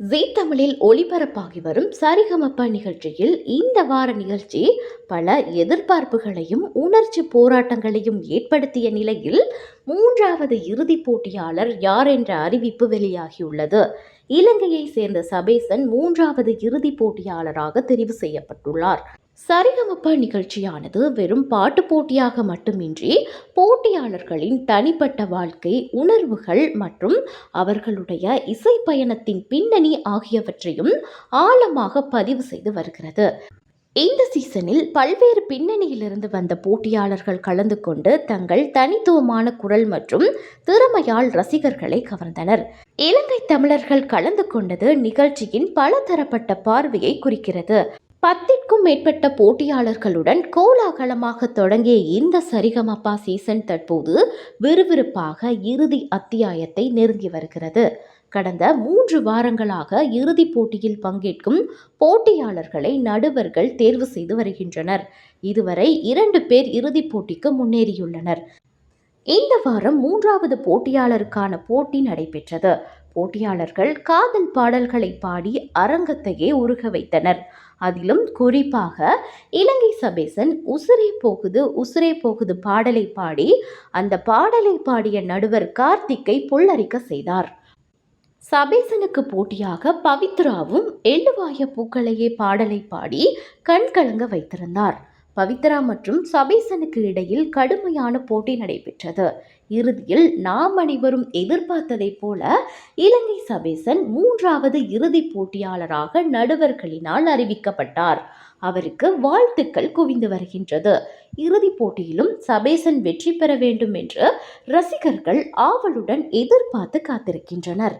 ஜீ தமிழில் ஒளிபரப்பாகி வரும் சரிகமப்ப நிகழ்ச்சியில் இந்த வார நிகழ்ச்சி பல எதிர்பார்ப்புகளையும் உணர்ச்சி போராட்டங்களையும் ஏற்படுத்திய நிலையில் மூன்றாவது இறுதிப் போட்டியாளர் யார் என்ற அறிவிப்பு வெளியாகியுள்ளது. இலங்கையை சேர்ந்த சபேசன் மூன்றாவது இறுதிப் போட்டியாளராக தெரிவு செய்யப்பட்டுள்ளார். சரிகமப்பா நிகழ்ச்சியானது வெறும் பாட்டு போட்டியாக மட்டுமின்றி போட்டியாளர்களின் தனிப்பட்ட வாழ்க்கை உணர்வுகள் மற்றும் அவர்களுடைய இசை பயணத்தின் பின்னணி ஆகியவற்றையும் ஆழமாக பதிவு செய்து வருகிறது. இந்த சீசனில் பல்வேறு பின்னணியிலிருந்து வந்த போட்டியாளர்கள் கலந்து கொண்டு தங்கள் தனித்துவமான குரல் மற்றும் திறமையால் ரசிகர்களை கவர்ந்தனர். இலங்கை தமிழர்கள் கலந்து கொண்டது நிகழ்ச்சியின் பலதரப்பட்ட பார்வையை குறிக்கிறது. பத்திற்கும் மேற்பட்ட போட்டியாளர்களுடன் கோலாகலமாக தொடங்கிய இந்த சரிகமப்பா சீசன் தற்போது விறுவிறுப்பாக இறுதி அத்தியாயத்தை நெருங்கி வருகிறது. கடந்த மூன்று வாரங்களாக இறுதிப் போட்டியில் பங்கேற்கும் போட்டியாளர்களை நடுவர்கள் தேர்வு செய்து வருகின்றனர். இதுவரை இரண்டு பேர் இறுதிப் போட்டிக்கு முன்னேறியுள்ளனர். இந்த வாரம் மூன்றாவது போட்டியாளருக்கான போட்டி நடைபெற்றது. போட்டியாளர்கள் காதல் பாடல்களை பாடி அரங்கத்தையே உருக வைத்தனர். அதிலும் குறிப்பாக இலங்கை சபேசன் உசுரே போகுது உசுரே போகுது பாடலை பாடி அந்த பாடலை பாடிய நடுவர் கார்த்திக்கை புல்லரிக்க செய்தார். சபேசனுக்கு போட்டியாக பவித்ராவும் எள்ளுவாய பூக்களையே பாடலை பாடி கண்கலங்க வைத்திருந்தார். பவித்ரா மற்றும் சபேசனுக்கு இடையில் கடுமையான போட்டி நடைபெற்றது. இறுதியில் நாம் அனைவரும் எதிர்பார்த்ததைப் போல இலங்கை சபேசன் மூன்றாவது இறுதிப் போட்டியாளராக நடுவர்களினால் அறிவிக்கப்பட்டார். அவருக்கு வாழ்த்துக்கள் குவிந்து வருகின்றது. இறுதிப் போட்டியிலும் சபேசன் வெற்றி பெற வேண்டும் என்று ரசிகர்கள் ஆவலுடன் எதிர்பார்த்து காத்திருக்கின்றனர்.